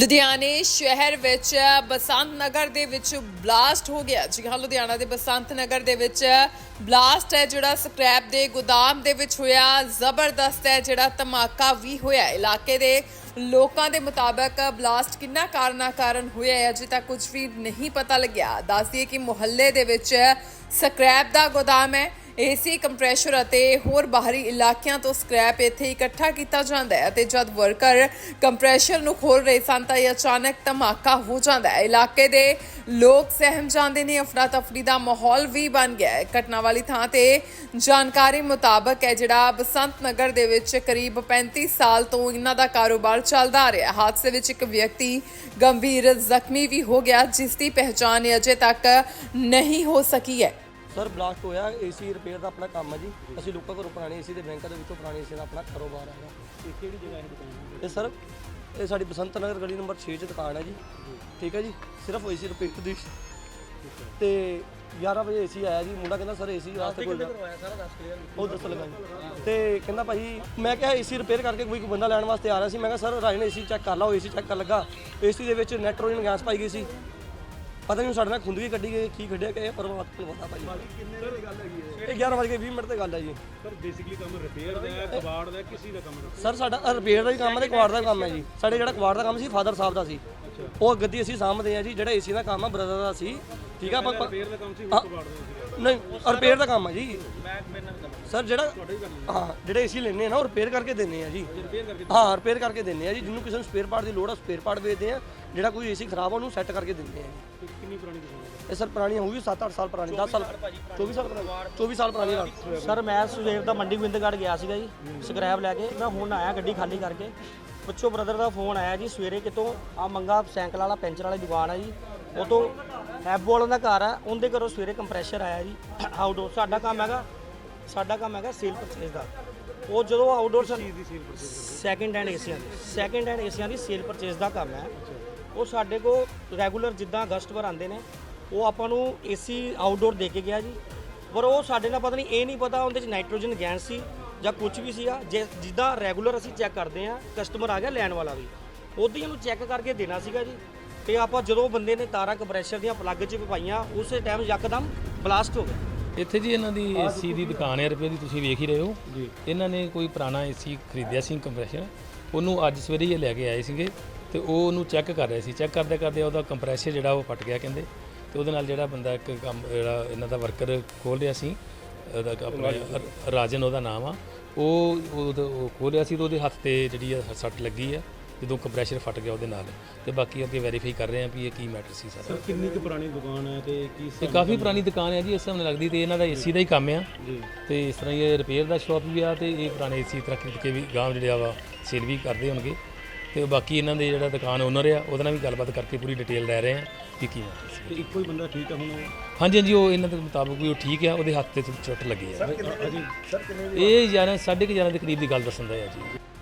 ਲੁਧਿਆਣੇ ਸ਼ਹਿਰ ਵਿੱਚ ਬਸੰਤ ਨਗਰ ਦੇ ਵਿੱਚ ਬਲਾਸਟ ਹੋ ਗਿਆ। ਜੀ ਹਾਂ, ਲੁਧਿਆਣਾ ਦੇ ਬਸੰਤ ਨਗਰ ਦੇ ਵਿੱਚ ਬਲਾਸਟ ਹੈ ਜਿਹੜਾ ਸਕ੍ਰੈਪ ਦੇ ਗੋਦਾਮ ਦੇ ਵਿੱਚ ਹੋਇਆ। ਜ਼ਬਰਦਸਤ ਹੈ ਜਿਹੜਾ ਧਮਾਕਾ ਵੀ ਹੋਇਆ। ਇਲਾਕੇ ਦੇ ਲੋਕਾਂ ਦੇ ਮੁਤਾਬਕ ਬਲਾਸਟ ਕਿੰਨਾ ਕਾਰਨਾ ਕਾਰਨ ਹੋਇਆ ਹੈ, ਅਜੇ ਤੱਕ ਕੁਝ ਵੀ ਨਹੀਂ ਪਤਾ ਲੱਗਿਆ। ਦੱਸਦੀਏ ਕਿ ਮੁਹੱਲੇ ਦੇ ਵਿੱਚ ਸਕ੍ਰੈਪ ਦਾ ਗੋਦਾਮ ਹੈ। ਏਸੀ, ਕੰਪਰੈਸ਼ਰ ਅਤੇ ਹੋਰ ਬਾਹਰੀ ਇਲਾਕਿਆਂ ਤੋਂ ਸਕ੍ਰੈਪ ਇੱਥੇ ਇਕੱਠਾ ਕੀਤਾ ਜਾਂਦਾ ਹੈ ਅਤੇ ਜਦ ਵਰਕਰ ਕੰਪਰੈਸ਼ਰ ਨੂੰ ਖੋਲ ਰਹੇ ਸਨ ਤਾਂ ਇਹ ਅਚਾਨਕ ਧਮਾਕਾ ਹੋ ਜਾਂਦਾ ਹੈ। ਇਲਾਕੇ ਦੇ ਲੋਕ ਸਹਿਮ ਜਾਂਦੇ ਨੇ ਅਫਰਾ ਤਫਰੀ ਦਾ ਮਾਹੌਲ ਵੀ ਬਣ ਗਿਆ ਹੈ। ਘਟਨਾ ਵਾਲੀ ਥਾਂ ਤੇ ਜਾਣਕਾਰੀ ਮੁਤਾਬਕ ਹੈ, ਜਿਹੜਾ ਬਸੰਤ ਨਗਰ ਦੇ ਵਿੱਚ ਕਰੀਬ 35 ਸਾਲ ਤੋਂ ਇਹਨਾਂ ਦਾ ਕਾਰੋਬਾਰ ਚੱਲਦਾ ਆ ਰਿਹਾ ਹਾਦਸੇ ਵਿੱਚ ਇੱਕ ਵਿਅਕਤੀ ਗੰਭੀਰ ਜ਼ਖਮੀ ਵੀ ਹੋ ਗਿਆ, ਜਿਸ ਦੀ ਪਹਿਚਾਣ ਅਜੇ ਤੱਕ ਨਹੀਂ ਹੋ ਸਕੀ ਹੈ। ਸਰ ਬਲਾਸਟ ਹੋਇਆ ਏਸੀ ਰਿਪੇਅਰ ਦਾ ਆਪਣਾ ਕੰਮ ਹੈ ਜੀ। ਅਸੀਂ ਲੋਕਾਂ ਘਰੋਂ ਪੁਰਾਣੇ ਏਸੀ ਦੇ ਬੈਂਕਾਂ ਦੇ ਵਿੱਚੋਂ ਪੁਰਾਣੇ ਏਸੀ ਦਾ ਆਪਣਾ ਕਾਰੋਬਾਰ ਹੈਗਾ ਇਹ ਕਿਹੜੀ ਜਗ੍ਹਾ ਹੈ ਦੁਕਾਨ ਇਹ ਸਰ ਇਹ ਸਾਡੀ ਬਸੰਤ ਨਗਰ ਗਲੀ ਨੰਬਰ 6 'ਚ ਦੁਕਾਨ ਹੈ ਜੀ। ਠੀਕ ਹੈ ਜੀ? ਸਿਰਫ ਏਸੀ ਰਿਪੇਅਰ ਦੀ। ਤੇ 11 ਵਜੇ ਏਸੀ ਆਇਆ ਜੀ। ਮੁੰਡਾ ਕਹਿੰਦਾ ਸਰ ਏਸੀ ਰਾਸਤੇ ਕੋਲ ਕਰਵਾਇਆ ਸਾਰਾ ਦੱਸ ਕਲੀਅਰ ਉਹ ਦੱਸ ਲਗਾ ਤੇ ਕਹਿੰਦਾ ਭਾਈ ਮੈਂ ਕਿਹਾ ਏਸੀ ਰਿਪੇਅਰ ਕਰਕੇ ਕੋਈ ਬੰਦਾ ਲੈਣ ਵਾਸਤੇ ਆ ਰਿਹਾ ਸੀ। ਮੈਂ ਕਿਹਾ ਸਰ ਰਾਜ ਨੇ ਏਸੀ ਚੈੱਕ ਕਰ ਲਓ ਏਸੀ ਚੈੱਕ ਕਰਨ ਲੱਗਾ। ਏਸੀ ਦੇ ਵਿੱਚ ਨਾਈਟ੍ਰੋਜਨ ਗੈਸ ਪਾਈ ਗਈ ਸੀ। ਪਤਾ ਨਹੀਂ ਸਾਡੇ ਨਾਲ ਖੁੰਦਗੀ ਕੱਢੀ ਗਈ ਕੀ ਕੱਢਿਆ ਕਿ ਇਹ ਪਰਮਾਤਮਾ ਨੂੰ ਪਤਾ ਭਾਈ। ਕਿੰਨੇ ਦੀ ਗੱਲ ਹੈਗੀ ਹੈ? ਇਹ 11 ਵਜੇ 20 ਮਿੰਟ ਤੇ ਗੱਲ ਹੈ ਜੀ। ਸਰ ਬੇਸਿਕਲੀ ਕੰਮ ਰਿਪੇਅਰ ਦਾ ਹੈ ਕਬਾੜ ਦਾ ਹੈ, ਕਿਸੇ ਦਾ ਕੰਮ ਹੈ ਸਰ ਸਾਡਾ ਰਿਪੇਅਰ ਦਾ ਹੀ ਕੰਮ ਹੈ ਤੇ ਕੁਆੜ ਦਾ ਕੰਮ ਹੈ ਜੀ। ਸਾਡੇ ਜਿਹੜਾ ਕੁਆੜ ਦਾ ਕੰਮ ਸੀ ਫਾਦਰ ਸਾਹਿਬ ਦਾ ਸੀ। ਉਹ ਗੱਦੀ ਅਸੀਂ ਸਾਂਭਦੇ ਆ ਜੀ ਜਿਹੜਾ ਏਸੀ ਦਾ ਕੰਮ ਆ ਬ੍ਰਦਰ ਦਾ ਸੀ। ਠੀਕ ਆ ਆਪਾਂ ਰਿਪੇਅਰ ਦਾ ਕੰਮ ਸੀ ਹੁਣ ਕਬਾੜ ਦਾ ਸੀ। ਨਹੀਂ ਰਿਪੇਅਰ ਦਾ ਕੰਮ ਹੈ ਜੀ। ਮੈਂ ਮੇਰੇ ਨਾਲ ਗੱਲ ਸਰ ਜਿਹੜਾ ਹੀ ਜਿਹੜੇ ਏਸੀ ਲੈਣੇ ਆ ਨਾ ਉਹ ਰਿਪੇਅਰ ਕਰਕੇ ਦਿੰਨੇ ਆ ਜੀ। ਰਿਪੇਅਰ ਕਰਕੇ ਹਾਂ ਰਿਪੇਅਰ ਕਰਕੇ ਦਿੰਨੇ ਆ ਜੀ। ਜਿਹਨੂੰ ਕਿਸੇ ਨੂੰ ਸਪੇਅਰ ਪਾਰਟ ਦੀ ਲੋੜ ਆ ਸਪੇਅਰ ਪਾਰਟ ਵੇਚਦੇ ਆ। ਜਿਹੜਾ ਕੋਈ ਏਸੀ ਖਰਾਬ ਆ ਉਹਨੂੰ ਸੈੱਟ ਕਰਕੇ ਦਿੰਦੇ ਆ ਜੀ। ਕਿੰਨੀ ਪੁਰਾਣੀ ਹੈ ਇਹ ਸਰ ਪੁਰਾਣੀ ਹੋਊਗੀ 7-8 ਸਾਲ ਪੁਰਾਣੀ 10 ਸਾਲ 24 ਸਾਲ ਪੁਰਾਣੀ। 24 ਸਾਲ ਪੁਰਾਣੀ ਗੱਲ। ਸਰ ਮੈਂ ਸਵੇਰ ਦਾ ਮੰਡੀ ਗੋਬਿੰਦਗੜ੍ਹ ਗਿਆ ਸੀਗਾ ਜੀ ਸਕ੍ਰੈਪ ਲੈ ਕੇ। ਮੈਂ ਹੁਣ ਆਇਆ ਗੱਡੀ ਖਾਲੀ ਕਰਕੇ। ਪਿੱਛੋਂ ਬ੍ਰਦਰ ਦਾ ਫੋਨ ਆਇਆ ਜੀ ਸਵੇਰੇ ਕਿਤੋਂ ਆ ਮੰਗਾ ਸਾਈਕਲ ਵਾਲਾ ਪੈਂਚਰ ਵਾਲੀ ਦੁਕਾਨ ਹੈ ਜੀ। ਉਹ ਤੋਂ ਐਬੋਲ ਦਾ ਘਰ ਆ ਉਹਦੇ ਘਰੋਂ ਸਵੇਰੇ ਕੰਪਰੈਸ਼ਰ ਆਇਆ ਜੀ। ਆਊਟਡੋਰ ਸਾਡਾ ਕੰਮ ਹੈਗਾ ਸਾਡਾ ਕੰਮ ਹੈਗਾ ਸੇਲ ਪਰਚੇਸ ਦਾ। ਉਹ ਜਦੋਂ ਆਊਟਡੋਰ ਸੈਕਿੰਡ ਹੈਂਡ ਏਸੀਆਂ ਦੀ ਸੈਕਿੰਡ ਹੈਂਡ ਏਸੀਆਂ ਦੀ। ਸੇਲ ਪਰਚੇਸ ਦਾ ਕੰਮ ਹੈ। ਉਹ ਸਾਡੇ ਕੋਲ ਰੈਗੂਲਰ ਜਿੱਦਾਂ ਕਸਟਮਰ ਆਉਂਦੇ ਨੇ ਉਹ ਆਪਾਂ ਨੂੰ ਏਸੀ ਆਊਟਡੋਰ ਦੇ ਕੇ ਗਿਆ ਜੀ। ਪਰ ਉਹ ਸਾਡੇ ਨਾਲ ਪਤਾ ਨਹੀਂ ਇਹ ਨਹੀਂ ਪਤਾ ਉਹਦੇ ਚ ਨਾਈਟ੍ਰੋਜਨ ਗੈਸ ਸੀ ਜਾਂ ਕੁਝ ਵੀ ਸੀਗਾ। ਜੇ ਜਿੱਦਾਂ ਰੈਗੂਲਰ ਅਸੀਂ ਚੈੱਕ ਕਰਦੇ ਆ ਕਸਟਮਰ ਆ ਗਿਆ ਲੈਣ ਵਾਲਾ ਵੀ। ਉਦੋਂ ਹੀ ਉਹਨੂੰ ਚੈੱਕ ਕਰਕੇ ਦੇਣਾ ਸੀਗਾ ਜੀ। ਤੇ ਆਪਾਂ ਜਦੋਂ ਬੰਦੇ ਨੇ ਤਾਰਾਂ ਕੰਪਰੈਸ਼ਰ ਦੀਆਂ ਪਲੱਗ 'ਚ ਪਾਈਆਂ ਉਸੇ ਟਾਈਮ ਯਕਦਮ ਬਲਾਸਟ ਹੋ ਗਿਆ ਇੱਥੇ ਜੀ ਇਹਨਾਂ ਦੀ ਏਸੀ ਦੀ ਦੁਕਾਨ ਹੈ ਰੁਪਏ ਦੀ ਤੁਸੀਂ ਵੇਖ ਹੀ ਰਹੇ ਹੋ। ਜੀ। ਇਹਨਾਂ ਨੇ ਕੋਈ ਪੁਰਾਣਾ ਏਸੀ ਖਰੀਦਿਆ ਸੀ ਕੰਪਰੈਸ਼ਰ। ਉਹਨੂੰ ਅੱਜ ਸਵੇਰੇ ਹੀ ਲੈ ਕੇ ਆਏ ਸੀਗੇ ਤੇ ਉਹ ਉਹਨੂੰ ਚੈੱਕ ਕਰ ਰਹੇ ਸੀ। ਚੈੱਕ ਕਰਦੇ ਕਰਦੇ ਉਹਦਾ ਕੰਪਰੈਸ਼ਰ ਜਿਹੜਾ ਉਹ ਫਟ ਗਿਆ ਕਹਿੰਦੇ। ਤੇ ਉਹਦੇ ਨਾਲ ਜਿਹੜਾ ਬੰਦਾ ਇੱਕ ਕੰਮ ਜਿਹੜਾ ਇਹਨਾਂ ਦਾ ਵਰਕਰ ਖੋਲ ਰਿਹਾ ਸੀ ਉਹਦਾ ਆਪਣਾ ਰਾਜਨ। ਉਹਦਾ ਨਾਮ ਆ। ਉਹ ਉਹ ਖੋਲ ਰਿਹਾ ਸੀ ਤੇ ਉਹਦੇ ਹੱਥ ਤੇ ਜਿਹੜੀ ਆ ਸੱਟ ਲੱਗੀ ਆ। ਜਦੋਂ ਕੰਪਰੈਸ਼ਰ ਫਟ ਗਿਆ ਉਹਦੇ ਨਾਲ। ਤੇ ਬਾਕੀ ਅੱਗੇ ਵੈਰੀਫਾਈ ਕਰ ਰਹੇ ਆ ਵੀ ਇਹ ਕੀ ਮੈਟਰ ਸੀ ਸਾਰਾ। ਸਰ ਕਿੰਨੀ ਕੁ ਪੁਰਾਣੀ ਦੁਕਾਨ ਹੈ ਤੇ ਕੀ ਇਹ ਕਾਫੀ ਪੁਰਾਣੀ ਦੁਕਾਨ ਹੈ ਜੀ ਇਸ ਹਿਸਾਬ ਨਾਲ ਲੱਗਦੀ ਤੇ ਇਹਨਾਂ ਦਾ ਏਸੀ ਦਾ ਹੀ ਕੰਮ ਆ। ਜੀ। ਤੇ ਇਸ ਤਰ੍ਹਾਂ ਹੀ ਇਹ ਰਿਪੇਅਰ ਦਾ ਸ਼ਾਪ ਵੀ ਆ ਤੇ ਇਹ ਪੁਰਾਣੇ ਏਸੀ ਤਰ੍ਹਾਂ ਖਰੀਦ ਕੇ ਵੀ ਗਾਂਵ ਜਿਹੜੇ ਆ ਵਾ ਸੇਲ ਵੀ ਕਰਦੇ ਹੋਣਗੇ। ਤੇ ਬਾਕੀ ਇਹਨਾਂ ਦੇ ਜਿਹੜਾ ਦੁਕਾਨ ਓਨਰ ਆ ਉਹਦੇ ਨਾਲ ਵੀ ਗੱਲਬਾਤ ਕਰਕੇ ਪੂਰੀ ਡਿਟੇਲ ਲੈ ਰਹੇ ਆ ਕਿ ਕੀ ਆ ਤੇ ਇੱਕੋ ਹੀ ਬੰਦਾ ਠੀਕ ਹੈ ਹੁਣ ਹਾਂਜੀ ਹਾਂਜੀ ਉਹ ਇਹਨਾਂ ਦੇ ਮੁਤਾਬਕ ਵੀ ਉਹ ਠੀਕ ਆ ਉਹਦੇ ਹੱਥ ਤੇ ਚੋਟ ਲੱਗੀ ਆ। ਅਜੀ ਸਰ ਕਿੰਨੇ ਇਹ 11 11:30 ਦੇ ਕਰੀਬ ਦੀ ਗੱਲ ਦੱਸਣ ਦਾ ਹੈ ਜੀ।